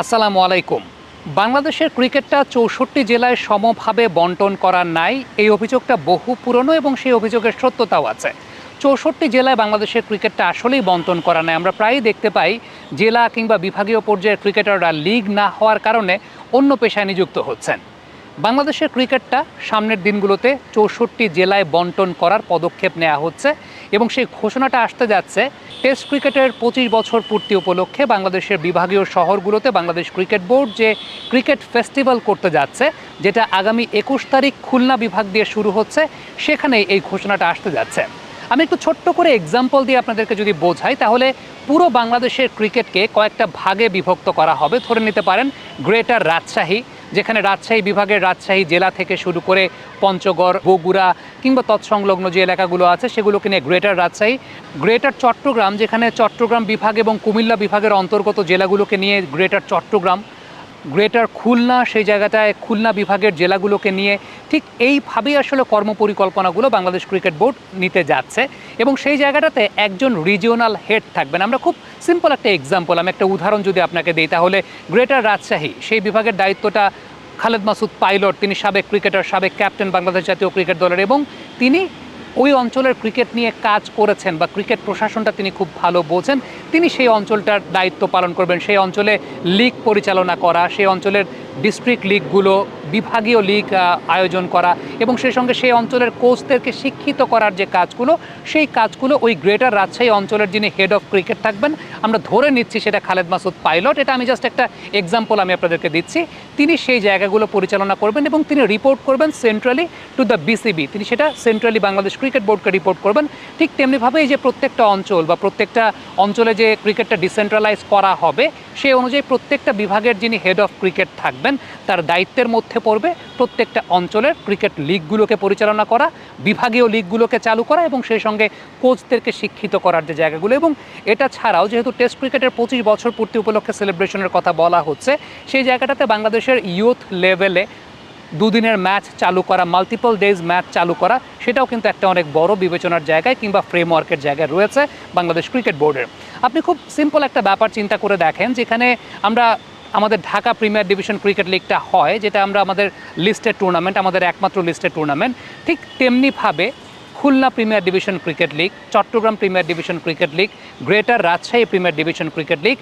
আসসালামু আলাইকুম। বাংলাদেশের ক্রিকেটটা চৌষট্টি জেলায় সমভাবে বন্টন করার নাই, এই অভিযোগটা বহু পুরনো এবং সেই অভিযোগের সত্যতাও আছে। চৌষট্টি জেলায় বাংলাদেশের ক্রিকেটটা আসলেই বন্টন করা নাই। আমরা প্রায়ই দেখতে পাই জেলা কিংবা বিভাগীয় পর্যায়ের ক্রিকেটাররা লিগ না হওয়ার কারণে অন্য পেশায় নিযুক্ত হচ্ছেন। বাংলাদেশের ক্রিকেটটা সামনের দিনগুলোতে চৌষট্টি জেলায় বন্টন করার পদক্ষেপ নেওয়া হচ্ছে এবং সেই ঘোষণাটা আসতে যাচ্ছে টেস্ট ক্রিকেটের পঁচিশ বছর পূর্তি উপলক্ষে বাংলাদেশের বিভাগীয় শহরগুলোতে বাংলাদেশ ক্রিকেট বোর্ড যে ক্রিকেট ফেস্টিভ্যাল করতে যাচ্ছে, যেটা আগামী একুশ তারিখ খুলনা বিভাগ দিয়ে শুরু হচ্ছে, সেখানেই এই ঘোষণাটা আসতে যাচ্ছে। আমি একটু ছোট্ট করে এক্সাম্পল দিয়ে আপনাদেরকে যদি বোঝাই, তাহলে পুরো বাংলাদেশের ক্রিকেটকে কয়েকটা ভাগে বিভক্ত করা হবে। ধরে নিতে পারেন, গ্রেটার রাজশাহী যেখানে রাজশাহী বিভাগের রাজশাহী জেলা থেকে শুরু করে পঞ্চগড়, বগুড়া কিংবা তৎসংলগ্ন যে এলাকাগুলো আছে সেগুলোকে নিয়ে গ্রেটার রাজশাহী, গ্রেটার চট্টগ্রাম যেখানে চট্টগ্রাম বিভাগ এবং কুমিল্লা বিভাগের অন্তর্গত জেলাগুলোকে নিয়ে গ্রেটার চট্টগ্রাম গ্রেটার খুলনা, সেই জায়গাটায় খুলনা বিভাগের জেলাগুলোকে নিয়ে ঠিক এইভাবেই আসলে কর্মপরিকল্পনাগুলো বাংলাদেশ ক্রিকেট বোর্ড নিতে যাচ্ছে এবং সেই জায়গাটাতে একজন রিজিওনাল হেড থাকবেন। আমরা খুব সিম্পল একটা এক্সাম্পল আমি একটা উদাহরণ যদি আপনাকে দিই, তাহলে গ্রেটার রাজশাহী, সেই বিভাগের দায়িত্বটা খালেদ মাসুদ পাইলট, তিনি সাবেক ক্রিকেটার সাবেক ক্যাপ্টেন বাংলাদেশ জাতীয় ক্রিকেট দলের এবং তিনি ওই অঞ্চলের ক্রিকেট নিয়ে কাজ করেছেন বা ক্রিকেট প্রশাসনটা তিনি খুব ভালো বোঝেন। তিনি সেই অঞ্চলটার দায়িত্ব পালন করবেন। সেই অঞ্চলে লিগ পরিচালনা করা, সেই অঞ্চলের ডিস্ট্রিক্ট লিগগুলো, বিভাগীয় লিগ আয়োজন করা এবং সেই সঙ্গে সেই অঞ্চলের কোচদেরকে শিক্ষিত করার যে কাজগুলো, সেই কাজগুলো ওই গ্রেটার রাজশাহী অঞ্চলের যিনি হেড অফ ক্রিকেট থাকবেন, আমরা ধরে নিচ্ছি সেটা খালেদ মাসুদ পাইলট এটা আমি জাস্ট একটা এক্সাম্পল আমি আপনাদেরকে দিচ্ছি। তিনি সেই জায়গাগুলো পরিচালনা করবেন এবং তিনি রিপোর্ট করবেন সেন্ট্রালি টু দ্য বিসিবি তিনি সেটা সেন্ট্রালি বাংলাদেশ ক্রিকেট বোর্ডকে রিপোর্ট করবেন। ঠিক তেমনিভাবে এই যে প্রত্যেকটা অঞ্চল বা প্রত্যেকটা অঞ্চলে যে ক্রিকেটটা ডিসেন্ট্রালাইজ করা হবে, সেই অনুযায়ী প্রত্যেকটা বিভাগের যিনি হেড অফ ক্রিকেট থাকবেন তার দায়িত্বের মধ্যে পড়বে প্রত্যেকটা অঞ্চলের ক্রিকেট লিগগুলোকে পরিচালনা করা, বিভাগীয় লিগগুলোকে চালু করা এবং সেই সঙ্গে কোচদেরকে শিক্ষিত করার যে জায়গাগুলো এবং এটা ছাড়াও যেহেতু টেস্ট ক্রিকেটের পঁচিশ বছর পূর্তি উপলক্ষে সেলিব্রেশনের কথা বলা হচ্ছে, সেই জায়গাটাতে বাংলাদেশের ইয়ুথ লেভেলে দুদিনের ম্যাচ চালু করা, মাল্টিপল ডেজ ম্যাচ চালু করা, সেটাও কিন্তু একটা অনেক বড় বিবেচনার জায়গায় কিংবা ফ্রেমওয়ার্কের জায়গায় রয়েছে বাংলাদেশ ক্রিকেট বোর্ডের। আপনি খুব সিম্পল একটা ব্যাপার চিন্তা করে দেখেন যেখানে আমরা আমাদের ঢাকা প্রিমিয়ার ডিভিশন ক্রিকেট লিগটা হয়, যেটা আমরা আমাদের লিস্টের টুর্নামেন্ট, আমাদের একমাত্র লিস্টের টুর্নামেন্ট। ঠিক তেমনিভাবে Khulna premier division cricket league, Chattogram premier division cricket league, greater Rajshahi premier division cricket league,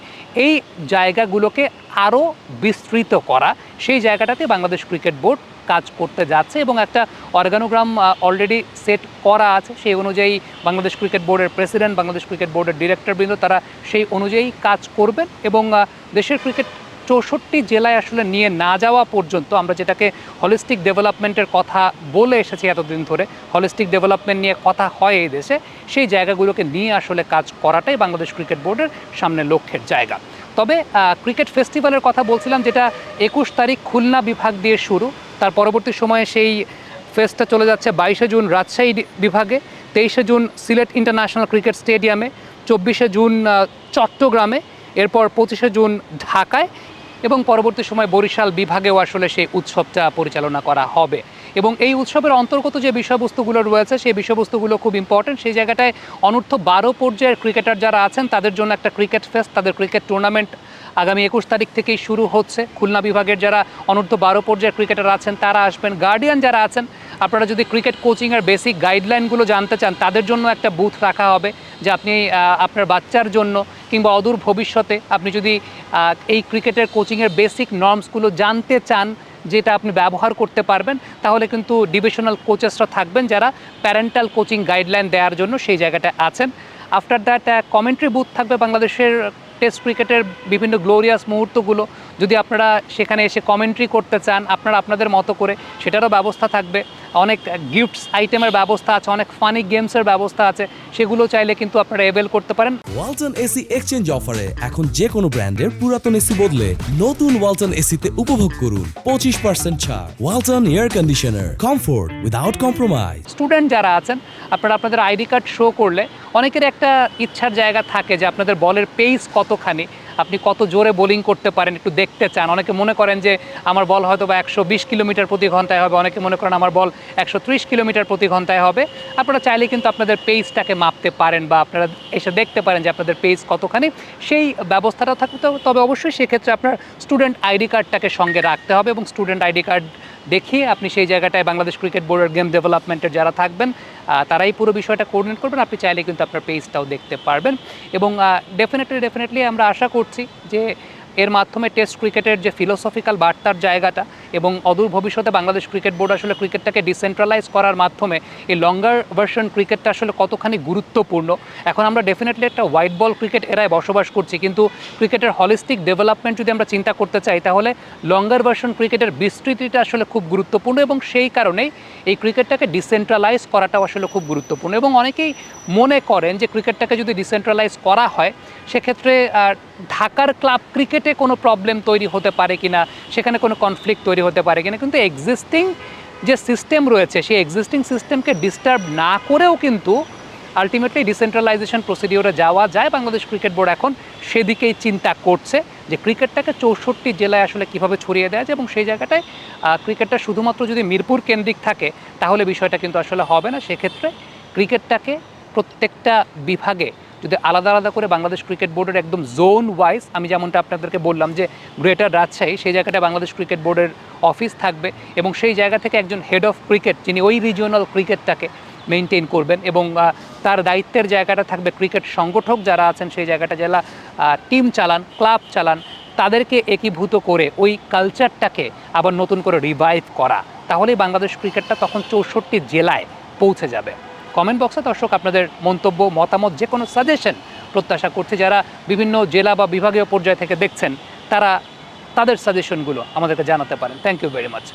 এই জায়গাগুলোকে আরও বিস্তৃত করা। সেই জায়গাটাতে বাংলাদেশ ক্রিকেট বোর্ড কাজ করতে যাচ্ছে এবং একটা অর্গানোগ্রাম অলরেডি সেট করা আছে। সেই অনুযায়ী বাংলাদেশ ক্রিকেট বোর্ডের প্রেসিডেন্ট, বাংলাদেশ ক্রিকেট বোর্ডের ডিরেক্টরবৃন্দ, তারা সেই অনুযায়ী কাজ করবেন এবং দেশের ক্রিকেট চৌষট্টি জেলায় আসলে নিয়ে না যাওয়া পর্যন্ত আমরা যেটাকে হলিস্টিক ডেভেলপমেন্টের কথা বলে এসেছি এতদিন ধরে হলিস্টিক ডেভেলপমেন্ট নিয়ে কথা হয় এই দেশে, সেই জায়গাগুলোকে নিয়ে আসলে কাজ করাটাই বাংলাদেশ ক্রিকেট বোর্ডের সামনে লক্ষ্যের জায়গা। তবে ক্রিকেট ফেস্টিভ্যালের কথা বলছিলাম যেটা একুশ তারিখ খুলনা বিভাগ দিয়ে শুরু, তার পরবর্তী সময়ে সেই ফেস্টটা চলে যাচ্ছে বাইশে জুন রাজশাহী বিভাগে, তেইশে জুন সিলেট ইন্টারন্যাশনাল ক্রিকেট স্টেডিয়ামে চব্বিশে জুন চট্টগ্রামে, এরপর পঁচিশে জুন ঢাকায় এবং পরবর্তী সময় বরিশাল বিভাগেও আসলে সেই উৎসবটা পরিচালনা করা হবে। এবং এই উৎসবের অন্তর্গত যে বিষয়বস্তুগুলো রয়েছে, সেই বিষয়বস্তুগুলো খুব ইম্পর্টেন্ট সেই জায়গাটায় অনূর্ধ্ব বারো পর্যায়ের ক্রিকেটার যারা আছেন, তাদের জন্য একটা ক্রিকেট ফেস্ট তাদের ক্রিকেট টুর্নামেন্ট আগামী একুশ তারিখ থেকেই শুরু হচ্ছে। খুলনা বিভাগের যারা অনূর্ধ্ব বারো পর্যায়ের ক্রিকেটার আছেন, তারা আসবেন। গার্ডিয়ান যারা আছেন, আপনারা যদি ক্রিকেট কোচিংয়ের বেসিক গাইডলাইনগুলো জানতে চান, তাদের জন্য একটা বুথ রাখা হবে, যে আপনি আপনার বাচ্চার জন্য কিংবা অদূর ভবিষ্যতে আপনি যদি এই ক্রিকেটের কোচিংয়ের বেসিক নর্মসগুলো জানতে চান, যেটা আপনি ব্যবহার করতে পারবেন, তাহলে কিন্তু ডিভিশনাল কোচেসরা থাকবেন যারা প্যারেন্টাল কোচিং গাইডলাইন দেওয়ার জন্য সেই জায়গাটায় আছেন। আফটার দ্যাট কমেন্ট্রি বুথ থাকবে বাংলাদেশের টেস্ট ক্রিকেটের বিভিন্ন গ্লোরিয়াস মুহূর্তগুলো। যদি আপনারা সেখানে এসে কমেন্ট্রি করতে চান আপনারা আপনাদের মতো করে সেটারও ব্যবস্থা থাকবে। অনেক গিফটস আইটেমের ব্যবস্থা আছে অনেক ফানি গেমসের ব্যবস্থা আছে সেগুলো চাইলে কিন্তু আপনারা এভেল করতে পারেন। ওয়ালটন এসি এক্সচেঞ্জ অফারে এখন যে কোনো ব্র্যান্ডের পুরাতন এসি বদলে নতুন ওয়ালটন এসিতে উপভোগ করুন। পঁচিশ পার্সেন্ট ছাড়। Walton air conditioner comfort without compromise student যারা আছেন আপনারা আপনাদের আইডি কার্ড শো করলে অনেকের একটা ইচ্ছার জায়গা থাকে যে আপনাদের বলের পেস কতখানি। আপনি কত জোরে বোলিং করতে পারেন একটু দেখতে চান। অনেকে মনে করেন যে আমার বল হয়তো বা একশো বিশ কিলোমিটার প্রতি ঘন্টায় হবে, অনেকে মনে করেন আমার বল একশো ত্রিশ কিলোমিটার প্রতি ঘন্টায় হবে। আপনারা চাইলে কিন্তু আপনাদের পেসটাকে মাপতে পারেন বা আপনারা এসে দেখতে পারেন যে আপনাদের পেস কতখানি। সেই ব্যবস্থাটা থাকতে তবে অবশ্যই সেক্ষেত্রে আপনার স্টুডেন্ট আইডি কার্ডটাকে সঙ্গে রাখতে হবে এবং স্টুডেন্ট আইডি কার্ড দেখিয়ে আপনি সেই জায়গাটায় বাংলাদেশ ক্রিকেট বোর্ডের গেম ডেভেলপমেন্টের যারা থাকবেন তারাই পুরো বিষয়টা কোঅর্ডিনেট করবেন। আপনি চাইলে কিন্তু আপনার পেজটাও দেখতে পারবেন। এবং ডেফিনেটলি ডেফিনেটলি আমরা আশা করছি যে এর মাধ্যমে টেস্ট ক্রিকেটের যে ফিলোসফিক্যাল বার্তার জায়গাটা এবং অদূর ভবিষ্যতে বাংলাদেশ ক্রিকেট বোর্ড আসলে ক্রিকেটটাকে ডিসেন্ট্রালাইজ করার মাধ্যমে এই লঙ্গার ভার্সন ক্রিকেটটা আসলে কতখানি গুরুত্বপূর্ণ। এখন আমরা ডেফিনেটলি একটা হোয়াইট বল ক্রিকেট এরায় বসবাস করছি, কিন্তু ক্রিকেটের হলিস্টিক ডেভেলপমেন্ট যদি আমরা চিন্তা করতে চাই, তাহলে লঙ্গার ভার্সন ক্রিকেটের বিস্তৃতিটা আসলে খুব গুরুত্বপূর্ণ এবং সেই কারণেই এই ক্রিকেটটাকে ডিসেন্ট্রালাইজ করাটাও আসলে খুব গুরুত্বপূর্ণ। এবং অনেকেই মনে করেন যে ক্রিকেটটাকে যদি ডিসেন্ট্রালাইজ করা হয়, সেক্ষেত্রে ঢাকার ক্লাব ক্রিকেটে কোনো প্রবলেম তৈরি হতে পারে কিনা, সেখানে কোনো কনফ্লিক্ট তৈরি হতে পারে কিনা, কিন্তু এক্সিস্টিং যে সিস্টেম রয়েছে, সেই এক্সিস্টিং সিস্টেমকে ডিস্টার্ব না করেও কিন্তু আলটিমেটলি ডিসেন্ট্রালাইজেশন প্রসিডিওরে যাওয়া যায়। বাংলাদেশ ক্রিকেট বোর্ড এখন সেদিকেই চিন্তা করছে যে ক্রিকেটটাকে চৌষট্টি জেলায় আসলে কীভাবে ছড়িয়ে দেওয়া যায় এবং সেই জায়গাটায় ক্রিকেটটা শুধুমাত্র যদি মিরপুর কেন্দ্রিক থাকে, তাহলে বিষয়টা কিন্তু আসলে হবে না। সেক্ষেত্রে ক্রিকেটটাকে প্রত্যেকটা বিভাগে যদি আলাদা আলাদা করে বাংলাদেশ ক্রিকেট বোর্ডের একদম জোন ওয়াইজ আমি যেমনটা আপনাদেরকে বললাম যে গ্রেটার রাজশাহী সেই জায়গাটা বাংলাদেশ ক্রিকেট বোর্ডের অফিস থাকবে এবং সেই জায়গা থেকে একজন হেড অফ ক্রিকেট যিনি ওই রিজিওনাল ক্রিকেটটাকে মেনটেন করবেন এবং তার দায়িত্বের জায়গাটা থাকবে ক্রিকেট সংগঠক যারা আছেন সেই জায়গাটা যারা টিম চালান ক্লাব চালান, তাদেরকে একীভূত করে ওই কালচারটাকে আবার নতুন করে রিভাইভ করা। তাহলেই বাংলাদেশ ক্রিকেটটা তখন চৌষট্টি জেলায় পৌঁছে যাবে। কমেন্ট বক্সে দর্শক আপনাদের মন্তব্য, মতামত, যে কোনো সাজেশন প্রত্যাশা করছে যারা বিভিন্ন জেলা বা বিভাগীয় পর্যায় থেকে দেখছেন, তারা তাদের সাজেশনগুলো আমাদেরকে জানাতে পারেন। Thank you very much